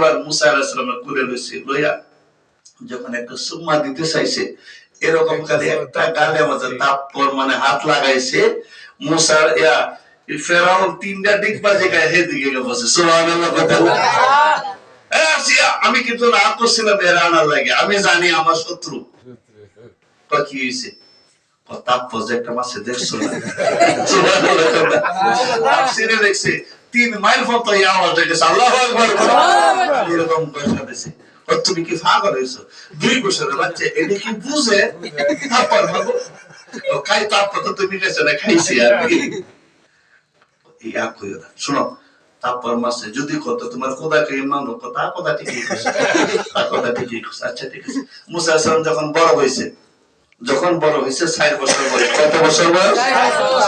এবার মুসা আলাহিসাল্লামের কুলে রয়েছে লইয়া যখন একটা সুম্মা দিতে চাইছে এরকম খালি একটা গালে মাঝে তাপ্পর মানে হাত লাগাইছে মুসার ইয়া ফেরাউন তিনটা দিক বাজে গায়ে হে দিকে বসে সুবহানাল্লাহ আমি কিন্তু করছিলাম এর আনার লাগে আমি জানি আমার শত্রু। কি হয়েছে একটা মাসে দেখছ না? সুবহানাল্লাহ কথা। তাফসীরে দেখছে তিন মাইল আওয়াজ দেখেছে আল্লাহু এরকম পয়সা ও তুমি কি পাগল হয়েছো দুই বছরের বাচ্চা এটা কি বুঝে? তারপর ভাবো। খাই তারপর তো তুমি গেছো না খাইছি আর কি। ইয়া কইও না। শোনো তারপর মাসে যদি কত তোমার ইমান কথা কথা ঠিকই কথা ঠিকই আচ্ছা ঠিক আছে। মুসা আসলাম যখন বড় হয়েছে যখন বড় হয়েছে ষাট বছর বয়স। কত বছর বয়স?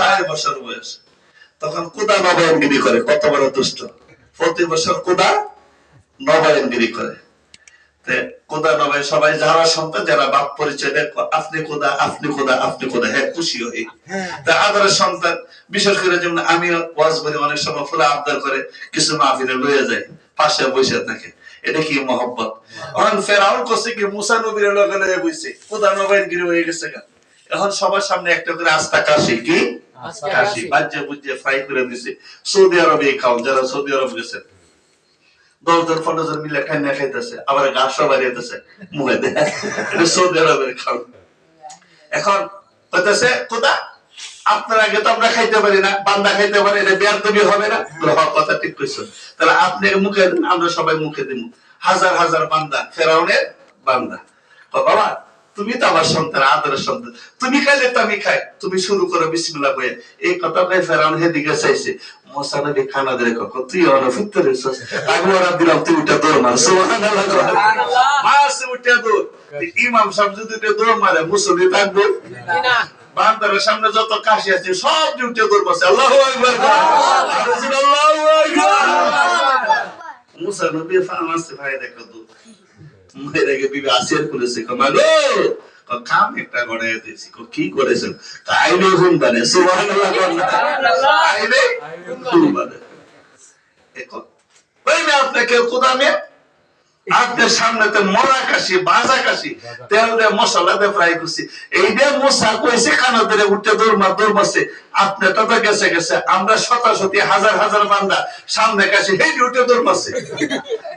ষাট বছর। বয়স। তখন কোদা নবায়নগিরি করে কত বড় দুষ্ট? প্রতি বছর কোদা? নবায়নগিরি করে। তে কোদা নবায়ন সবাই যারা সন্তান যারা বাপ পরিচয় দেয় আপনি কোদা আপনি কোদা আপনি কোদা হ্যাঁ খুশি হই। তা আদরের সন্তান বিশেষ করে যেমন আমি ওয়াজ বলি অনেক সময় ফুলা আবদার করে কিছু মাহফিলে লয়ে যায় পাশে বসে থাকে। এটা কি মহব্বত? এখন ফেরাউন করছে কি মুসা নবীর লগে লয়ে বইছে কোদা নবায়নগিরি হয়ে গেছে এখন সবার সামনে একটা করে আস্থা কাশি কি? কাশি। বাজ্যে বুজ্জে ফ্রাই করে দিছে। সৌদি আরবে খাও যারা সৌদি আরব গেছেন। দশজন পনেরো জন মিলে খাইনা খাইতেছে, আবার ঘাস বাড়িয়েতেছে মুখে দেয়। সৌদি আরবের খাও এখন হইতেছে, কোথা? আপনার আগে তো আমরা খাইতে পারি না, বান্দা খাইতে পারি এটা বিয়ার তৈরি হবে না। কথা ঠিক কইছো তাহলে আপনি মুখে দিন, আমরা সবাই মুখে দিব হাজার হাজার বান্দা, ফেরাউনের বান্দা। বাবা, তুমি তো আমার সন্তান, আদরের সন্তান। তুমি খাইলে তো আমি খাই। তুমি শুরু করো, বিসমিল্লাহ বইয়ে এই কথাটাই ফেরাউন হে দিকে চাইছে। মোসা নবী কখন? তুই অন ফুটতে আগে ওরা দিলাম তুই উঠে দৌড় মার। সুবহানাল্লাহ। মাসে উঠে দৌড়। ইমাম সাহেব যদি উঠে দৌড় মারে মুসল্লি থাকব। বান্দারের সামনে যত কাশি আছে সব উঠে দৌড় মারছে। আল্লাহু আকবার। আল্লাহু আকবার। মুসা নবী ফামাসে ভাই দেখো তো মেরে গে বিবি আসিয়ার করেছে কমালো। কাম একটা দিয়েছি। কো আইলে বানে আইলে বানে ওই আপনাকে কোদামে আপনার সামনে তো মরা কাশি বাজা কাশি। তেল দিয়ে মশলা দিয়ে ফ্রাই করছি। এই দিয়ে মশা কইছে কানা ধরে উঠে তো গেছে গেছে। আমরা শতাশতি হাজার হাজার বান্দা সামনে কাশি হেই উঠে দৌড় মারছে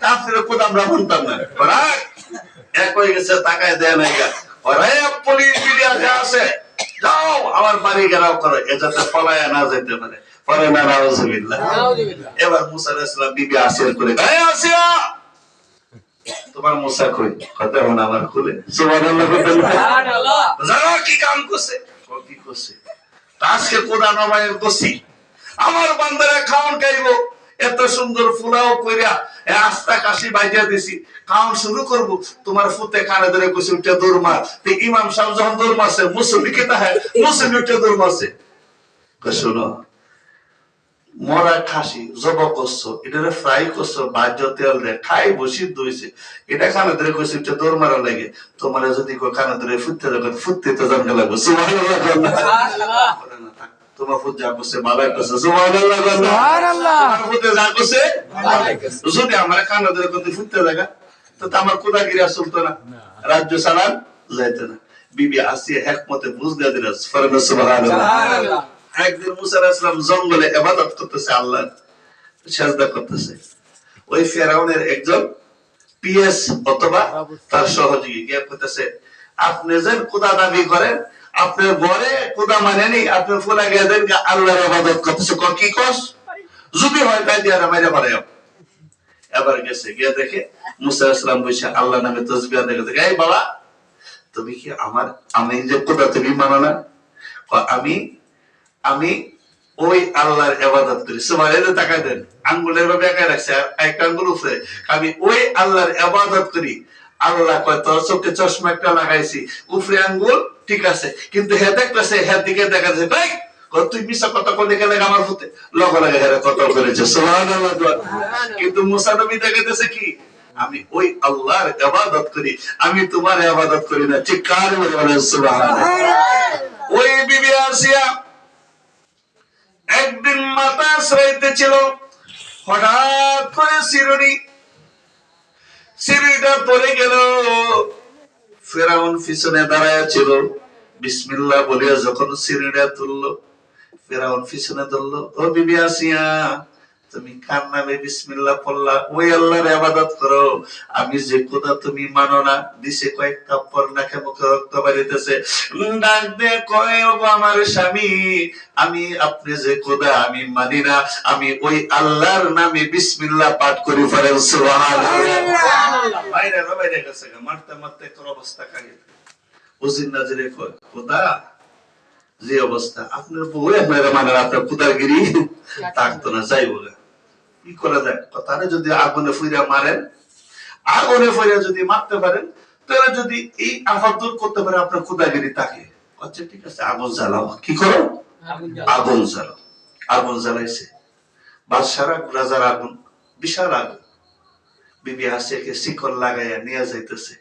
তারপরে কোদ আমরা মানতাম না। এক হয়ে গেছে তাকায় দেয় না পুলিশ আছে যাও আমার বাড়ি ঘেরাও করো এ যাতে পলায় না যেতে পারে। পরে না নাউজুবিল্লাহ এবার মুসা বিবি আসিয়ার করে এই আসিয়া! তোমার মুসা কই? কথা এখন আমার খুলে। সুবহানাল্লাহ সুবহানাল্লাহ। জানো কি কাম করছে? কি করছে? আজকে কোরআন নবায়ন করছি আমার বান্দারা খাওন খাইবো। এত সুন্দর ফুলাও কইরা আস্তা কাশি বাইজা দিছি। খাওন শুরু করব তোমার ফুতে কানে ধরে কইছে উঠে দৌড় মার। তো ইমাম সাহেব যখন দৌড় মারছে মুসল্লি কে তাহে? মুসল্লি উঠে দৌড় মারছে। শোনো মরা খাসি জব করছ এটা ফ্রাই করছ বাজ্য তেল রে খাই বসি দইছে এটা খানা ধরে কইছে এটা দৌড় মারা লাগে। তোমার যদি কো খানা ধরে ফুটতে যাবে ফুটতে তো জানতে লাগবে। সুবহানাল্লাহ। তোমার ফুট যা করছে মালাই করছে। সুবহানাল্লাহ বলে। তোমার ফুটে যা করছে যদি আমার খানা ধরে কোন ফুটতে লাগা তো তো আমার কোদাগিরি চলতো না। রাজ্য চালান যাইতো না। বিবি আসিয়া একমতে বুঝ দিয়ে দিল ফরমে সুবহানাল্লাহ। একদিন মুসা আলাইহিস জঙ্গলে ইবাদত করতেছে আল্লাহ সাজদা করতেছে। ওই ফেরাউনের একজন পিএস অথবা তার সহযোগী গিয়ে করতেছে আপনি যেন কোদা দাবি করেন আপনার ঘরে খোদা মানেনি আপনি ফুলা গিয়ে দেন আল্লাহর ইবাদত করতেছে। ক, কি কস? যদি হয় তাই দিয়ে মেরে পারে এবার গেছে, গিয়ে দেখে মুসা আলাইহিস সালাম বসে আল্লাহ নামে তসবিহ দেখে এই বাবা, তুমি কি আমার, আমি যে খোদা, তুমি মানো না? আমি আমি ওই আল্লাহর ইবাদত করি। সুবহানাল্লাহ তাকায় দেন, আঙ্গুলের ভাবে একাই রাখছে, আর একটা আঙ্গুল উপরে আমি ওই আল্লাহর ইবাদত করি। আল্লাহ কয়, তোর চোখে চশমা একটা লাগাইছি। উপরে আঙ্গুল ঠিক আছে কিন্তু হে দেখতেছে হে দিকে দেখা যাচ্ছে ভাই তুই মিশা কথা কোন লাগে আমার ফুতে লগে লাগে হেরে কত করেছে সুবহানাল্লাহ কিন্তু মুসা নবী দেখাইতেছে কি? আমি ওই আল্লাহর ইবাদত করি আমি তোমার ইবাদত করি না ঠিক কার বলে সুবহানাল্লাহ। ওই বিবি আসিয়া একদিন মাথা আশ্রয়তে ছিল হঠাৎ করে শিরোনি সিঁড়িটা পড়ে গেল। ফেরাউন পিছনে ছিল। বলিয়া যখন সিঁড়িটা ফেরাউন পিছনে ও বিবি আসিয়া, তুমি কার নামে পড়লা? ওই আবাদত করো। আমি যে খোদা তুমি মানো না, দিছে কয়েকটা পর নাকে মুখে রক্ত বাড়িতেছে। ডাক দে কয় আমার স্বামী, আমি আপনি যে খোদা আমি মানি না, আমি ওই আল্লাহর নামে বিসমিল্লাহ পাঠ করি ফেলেন সুবহানাল্লাহ। গেছে মারতে মারতে তোর অবস্থা নাজিরে কয় খোদা যে অবস্থা আপনার বউ আপনারা মানে আপনার থাকতো না যাই বলে। কি করা যায়? তারা যদি আগুনে ফুইরা মারেন আগুনে ফুইরা যদি মারতে পারেন তাহলে যদি এই আফাত দূর করতে পারে আপনার আচ্ছা ঠিক আছে আগুন জ্বালাও। কি করো? আগুন জ্বালাও। আগুন জ্বালাইছে। বাদশারা রাজার আগুন বিশাল আগুন। বিবি আসিয়াকে শিকল লাগাইয়া নিয়ে যাইতেছে।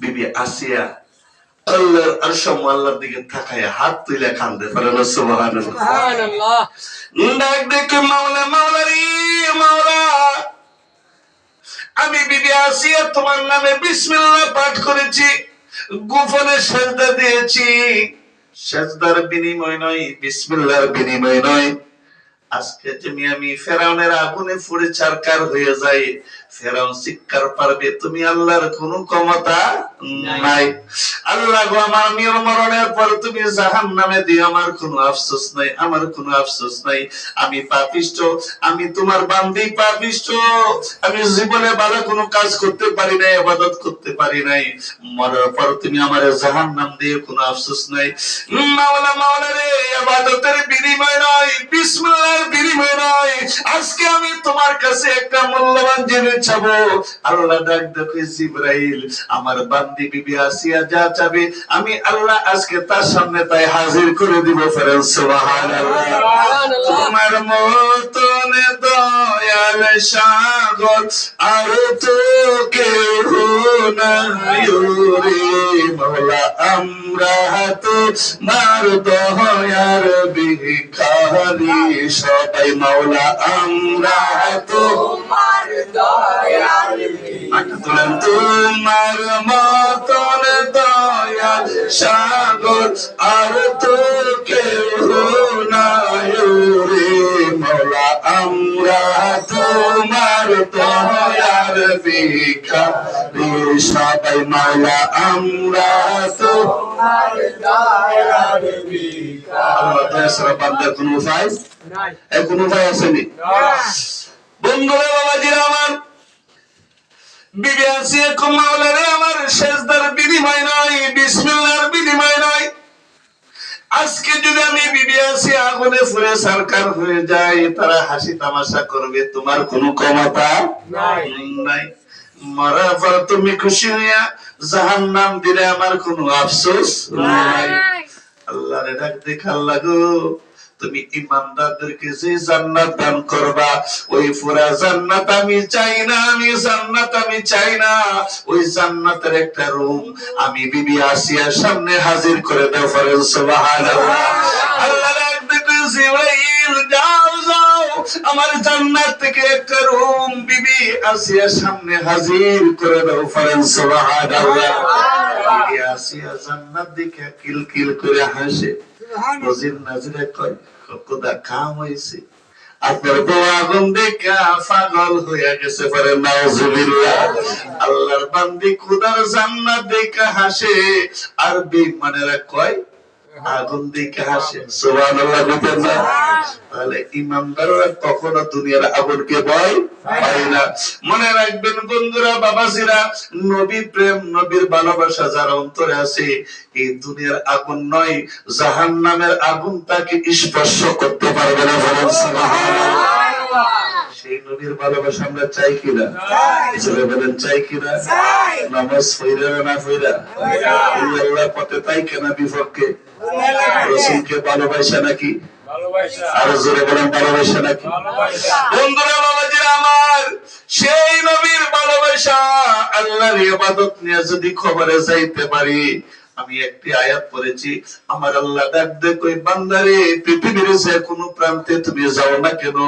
বিবি আসিয়া আল্লাহর দিকে হাত তুলে কান্দে পারেন সুবহানাল্লাহ। সুবহানাল্লাহ। ডাক দেখে মাওলা মাওলা রে মাওলা। আমি বিবি আসিয়া তোমার নামে বিসমিল্লাহ পাঠ করেছি গোপনে সেজদা দিয়েছি। সেজদার বিনিময় নয় বিসমিল্লাহর বিনিময় নয়। আজকে তুমি আমি ফেরাউনের আগুনে পুড়ে চারকার হয়ে যাই ফেরাউন পারবে তুমি আল্লাহর কোন ক্ষমতা নাই। আল্লাহ গো আমার নিয়ম মরণের পর তুমি জাহান নামে দিও আমার কোনো আফসোস নাই আমার কোনো আফসোস নাই। আমি পাপিষ্ট আমি তোমার বান্দি পাপিষ্ট। আমি জীবনে ভালো কোনো কাজ করতে পারি নাই আবাদত করতে পারি নাই। মরার পর তুমি আমার জাহান নাম দিয়ে কোনো আফসোস নাই। মাওলা মাওলা রে আবাদতের বিনিময় নয় বিসমিল্লাহর বিনিময় নয়। আজকে আমি তোমার কাছে একটা মূল্যবান জিনিস চাবো আল্লাহ ডাক দেখে জিব্রাইল আমার বান্দি বিবি আসিয়া যা চাবে আমি আল্লাহ আজকে তার সামনে তাই হাজির করে দিব ফেরেন সুবহানাল্লাহ। তোমার মতন দয়াল সাগর আর তো মৌলা আমরা তো মার দয়ার ভিখারি সবাই মৌলা আমরা তো তোমার দয়ার তোমার মতন দয়াল সাগর আর তোমার দয়ার ভিখারি সবাই মৌলা আমরা তোমার দয়ার তাআলা বান্দার কোনো উপায় নাই। এর কোনো উপায় আসেনি? বন্ধুরা বাবাজিরা আমার বিবি আসিয়া কুমাওলারে আমার বিনিময় বিনিময় নয় আজকে যদি আমি বিবিআসি আগুনে ফুলে সরকার হয়ে যাই তারা হাসি তামাশা করবে। তোমার কোনো ক্ষমতা নাই। নাই। মরার পর তুমি খুশি হইয়া জাহান নাম দিলে আমার কোনো আফসোস নাই। আল্লাহ রে ডাক দেখাল লাগো তুমি ইমানদারদেরকে যে জান্নাত দান করবা? ওই পুরা জান্নাত আমি চাই না আমি জান্নাত আমি চাই না। ওই জান্নাতের একটা রুম আমি বিবি আসিয়ার সামনে হাজির করে দাও ফরেন সুবহানাল্লাহ। আল্লাহ যাও যাও। আমার জান্নাত থেকে একটা রুম বিবি আসিয়ার সামনে হাজির করে দাও ফরেন সুবহানাল্লাহ। বিবি আসিয়া জান্নাত দেখে কিল কিল করে হাসে। নজির নাজিরে কয় খোদা কাম হইছে। আপনার বউ আগুন দেখা পাগল হইয়া গেছে পরে, নাউজুবিল্লাহ। আল্লাহর বান্দি খুদার জান্নাত দেখা হাসে। আর বেঈমানেরা কয় আগুন দেখে হাসে? সুবহানাল্লাহ বলতেন না? তাহলে ইমানদাররা কখনো দুনিয়ার আগুনকে ভয় পায় না। মনে রাখবেন বন্ধুরা বাবাজিরা নবী প্রেম নবীর ভালোবাসা যার অন্তরে আছে এই দুনিয়ার আগুন নয় জাহান্নামের আগুন তাকে স্পর্শ করতে পারবে না বলেন সুবহানাল্লাহ। সেই নবীর ভালোবাসা আমরা চাই কিনা? বলেন চাই কিনা? নামাজ ফইরা না ফইরা আল্লাহ পথে তাই কেনা বিপক্ষে? রসুলকে ভালোবাসা নাকি? আর জোরে বলেন ভালোবাসা নাকি? বন্ধুরা বাবাজিরা আমার সেই নবীর ভালোবাসা আল্লাহর ইবাদত নিয়ে যদি খবরে যাইতে পারি আমি একটি আয়াত পড়েছি, আমার আল্লাহ ডাক দে কই বান্দারে, পৃথিবীর যে কোনো প্রান্তে তুমি যাও না কেন?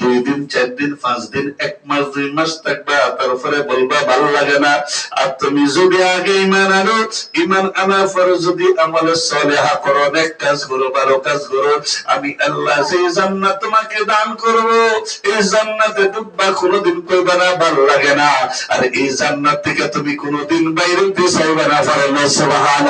দুই দিন, চার দিন, পাঁচ দিন, এক মাস, দুই মাস থাকবা, তারপরে বলবা, ভালো লাগে না। আর তুমি যদি আগে ইমান আনো, ইমান আনার পরে যদি আমলে সলেহা করো, অনেক কাজ করো, ভালো কাজ করো, আমি আল্লাহ সেই জান্নাত তোমাকে দান করব। এই জান্নাতে ডুববা কোনোদিন কইবা না, ভালো লাগে না। আর এই জান্নাত থেকে তুমি কোনোদিন বাইরে হতে চাইবে না পারেন তেলাওয়াত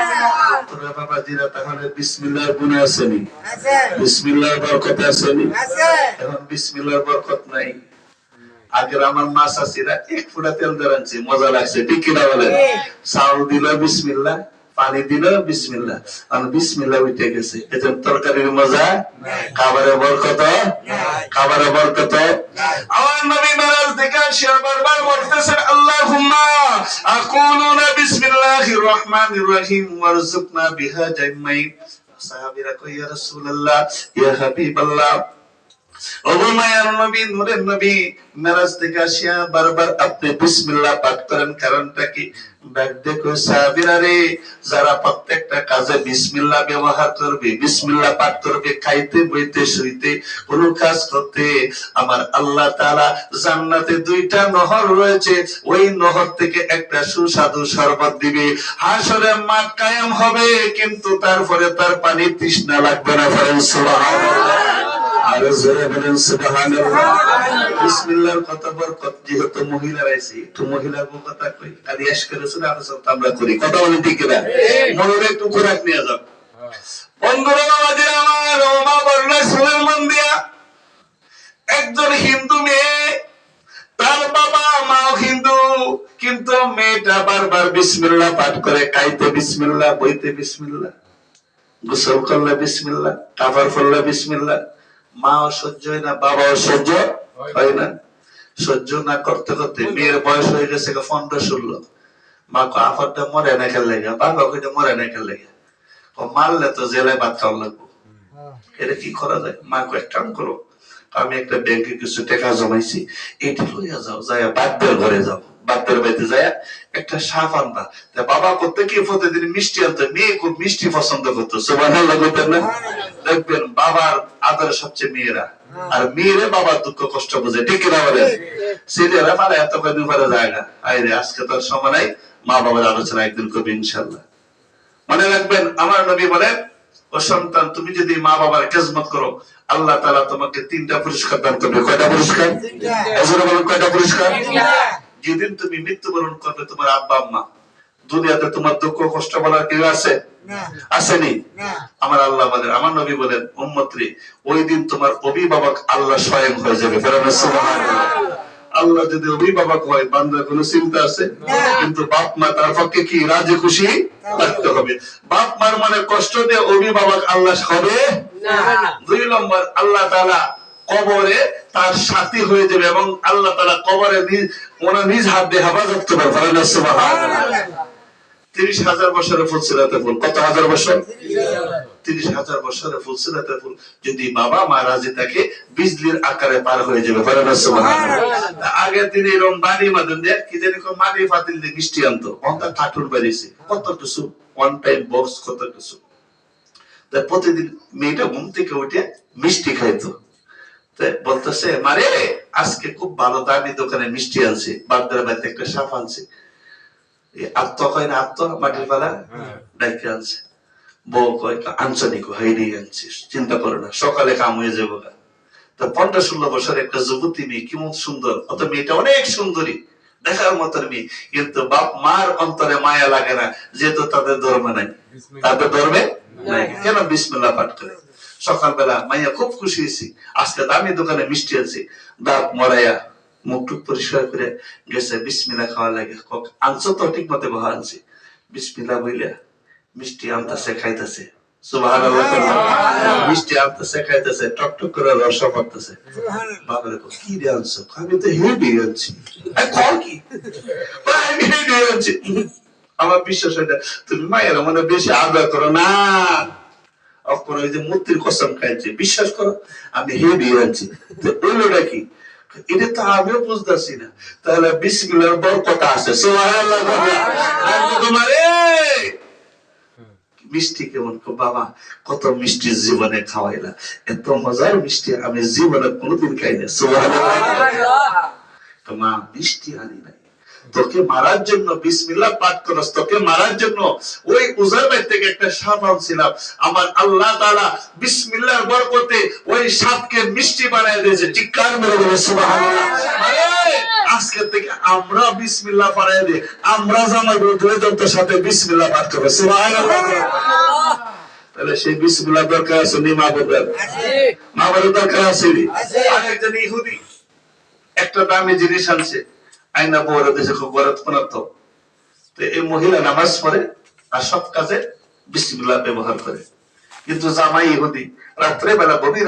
সুবহানাল্লাহ তোরা বাবাজিরা তাহলে বিসমিল্লাহর গুণে আসেনি। আছে। বিসমিল্লাহর বরকত আসেনি। এখন বিসমিল্লাহর বরকত নাই। আগের আমার মা চাষিরা এক ফুটা তেল মজা লাগছে ঠিক কিনা বলে চাউল দিল বিসমিল্লাহ পানি দিল বিসমিল্লাহ। আর বিসমিল্লাহ উঠে গেছে। এজন্য তরকারির মজা? খাবারের বরকত? খাবারের বরকত? আমার নবী মেরাজ থেকে আসে বারবার বলতেছেন আল্লাহুম্মা আকুলুনা বিসমিল্লাহির রহমানির রহিম ওয়ারযুকনা বিহা জাইমাইন। সাহাবীরা কই ইয়া রাসূলুল্লাহ ইয়া হাবিবাল্লাহ। ওগো নবী নূরের নবী। মেরাজ থেকে আসিয়া বারবার আপনি বিসমিল্লাহ পাঠ করেন কারণটা কি? যারা প্রত্যেকটা কাজে বিসমিল্লাহ ব্যবহার করবে, বিসমিল্লাহ পাঠ করবে, খাইতে, বইতে, শুইতে কাজ করতে, আমার আল্লাহ তাআলা জান্নাতে দুইটা নহর রয়েছে। ওই নহর থেকে একটা সুস্বাদু শরবত দিবে। হাসরে মাঠ কায়েম হবে, কিন্তু তারপরে তার পানি তৃষ্ণা লাগবে না সুবহানাল্লাহ। আরও জোরে বলেন বিসমিল্লাহর কত বরকত যেহেতু মহিলা রয়েছে একটু মহিলা কথা কই। খালি করে শুনে আলোচনা আমরা করি। কথা বলে ঠিক না মনের একটু খোরাক নিয়ে যাও। বন্ধুরা বাবাজি আমার ও বর্ণা শুনেন একজন হিন্দু মেয়ে তার বাবা মাও হিন্দু কিন্তু মেয়েটা বারবার বিসমিল্লাহ পাঠ করে খাইতে বিসমিল্লাহ বইতে বিসমিল্লাহ গোসল করলে বিসমিল্লাহ কাপড় পরলে বিসমিল্লাহ মাও সহ্য হয় না বাবা সহ্য হয় না। সহ্য না করতে করতে মেয়ের বয়স হয়ে গেছে পনেরো ষোলো। মা কো আফারটা মরে না খেলে বাবা কইটা মরে না খেলে ও মারলে তো জেলায় ভাত খাওয়া লাগবো। এটা কি করা যায়? মা কো এক কাম করো আমি একটা ব্যাংকে কিছু টাকা জমাইছি এটি লইয়া যাও যাইয়া বাদ্যের ঘরে যাও। বাদ্যের বাড়িতে যাইয়া একটা সাপ আনবা। তা বাবা করতে কি প্রতিদিন মিষ্টি আনতো? মেয়ে খুব মিষ্টি পছন্দ করতো। করতেন না? দেখবেন বাবার আদর সবচেয়ে মেয়েরা। আর মেয়েরে বাবার দুঃখ কষ্ট বুঝে। ঠিক কিনা বলেন? ছেলেরা পারে এত কদিন পরে যায় না। আইরে আজকে তোর সময় নাই। মা বাবার আলোচনা একদিন করবে ইনশাল্লাহ মনে রাখবেন আমার নবী বলেন ও সন্তান তুমি যদি মা বাবার খেজমত করো আল্লাহ তালা তোমাকে তিনটা পুরস্কার দান করবে। কয়টা পুরস্কার? কয়টা পুরস্কার? যেদিন তুমি মৃত্যুবরণ করবে তোমার আব্বা আম্মা দুনিয়াতে তোমার দুঃখ কষ্ট বলার কেউ আছে? আসেনি? আমার আল্লাহ বলেন আমার নবী বলেন উম্মত্রী ওই দিন তোমার অভিভাবক আল্লাহ স্বয়ং হয়ে যাবে। আল্লাহ যদি অভিভাবক হয় বান্দার কোনো চিন্তা আছে? কিন্তু বাপ মা তার পক্ষে কি রাজি খুশি থাকতে হবে? বাপ মার মানে কষ্ট দিয়ে অভিভাবক আল্লাহ হবে? দুই নম্বর আল্লাহ তাআলা কবরে তার সাথী হয়ে যাবে এবং আল্লাহ তাআলা কবরে ওনার নিজ হাত দিয়ে হেফাজত করবে তিরিশ হাজার ফুলসিরাতে ফুল। কত হাজার বছর? তিরিশ হাজার ফুলসিরাতে ফুল। যদি বাবা মা রাজি থাকে, বিজলির আকারে পার হয়ে যাবে। আগের দিনে এরকম বাড়ি মাদন দিয়ে কি জানি মাটি ফাতিল দিয়ে মিষ্টি আনতো। অন্তা ঠাকুর বাড়িছে কত কিছু ওয়ান টাইম বক্স কত কিছু প্রতিদিন মেয়েটা ঘুম থেকে উঠে মিষ্টি খাইতো। বলতেছে মারে আজকে খুব ভালো দামি দোকানে মিষ্টি আনছে বাগদার বাড়িতে একটা সাপ আনছে। আত্ম কয় না আত্ম? মাটির পালা? ডাইকে আনছে। বউ কয় আনছনি কো হাইরে আনছিস চিন্তা করো না সকালে কাম হয়ে যাব তা পনেরো ষোলো বছর একটা যুবতী মেয়ে কেমন সুন্দর। অত মেয়েটা অনেক সুন্দরী দেখার মতন মেয়ে। কিন্তু বাপ মার অন্তরে মায়া লাগে না যেহেতু তাদের ধর্মে নাই। তাদের ধর্মে নাই। কেন বিসমিল্লাহ পাঠ করে? সকালবেলা মাইয়া খুব খুশি হয়েছি। আজকে দামি দোকানে মিষ্টি আছে দাঁত মরাইয়া মুখ টুক পরিষ্কার করে গেছে বিসমিল্লাহ খাওয়া লাগে। আনছো তো ঠিক মতো বহা আনছি। বিসমিল্লাহ বইলে মিষ্টি আনতেছে খাইতেছে। সুবহানাল্লাহ। মিষ্টি আনতেছে খাইতেছে টক টক করে রসা পড়তেছে বাবারে কি রে আনছো? আমি তো হেভি আনছি। কি? আমি হেভি আনছি। আমার বিশ্বাস হয় তুমি মায়ের মনে বেশি আদর করো না। অপর ওই যে মূর্তির কসম খাইছে বিশ্বাস করো আমি হেভি ওইটা কি? এটা তো আমিও বুঝতেছি না। তাহলে বরকত আছে তোমার মিষ্টি কেমন বাবা কত মিষ্টি জীবনে খাওয়াইলা। এত মজার মিষ্টি আমি জীবনে কোনোদিন খাই না মা মিষ্টি আনি নাই। তোকে মারার জন্য বিসমিল্লাহ পাঠ করস তোকে মারার জন্য ওই থেকে একটা সাপ আনছিলাম। আমার আল্লাহ তাআলা বরকতে ওই সাপকে মিষ্টি বানায় দিয়েছে। চিৎকার মেরে বলে সুবহানাল্লাহ। আজকে থেকে আমরা বিসমিল্লাহ দিই। আমরা জামাই বন্ধুদের সাথে বিসমিল্লাহ পাঠ করব। সুবহানাল্লাহ। তাহলে সেই বিসমিল্লাহ দরকার আছে নি মা বলবেন মা বলার দরকার আছে। আরেকজন ইহুদি। একটা দামি জিনিস আনছে। আইনা বউরা দেশে খুব বানাতো তো এই মহিলা নামাজ পড়ে আর সব কাজে বিসমিল্লাহ ব্যবহার করে। কিন্তু জামাই ইহুদি রাত্রে বেলা গভীর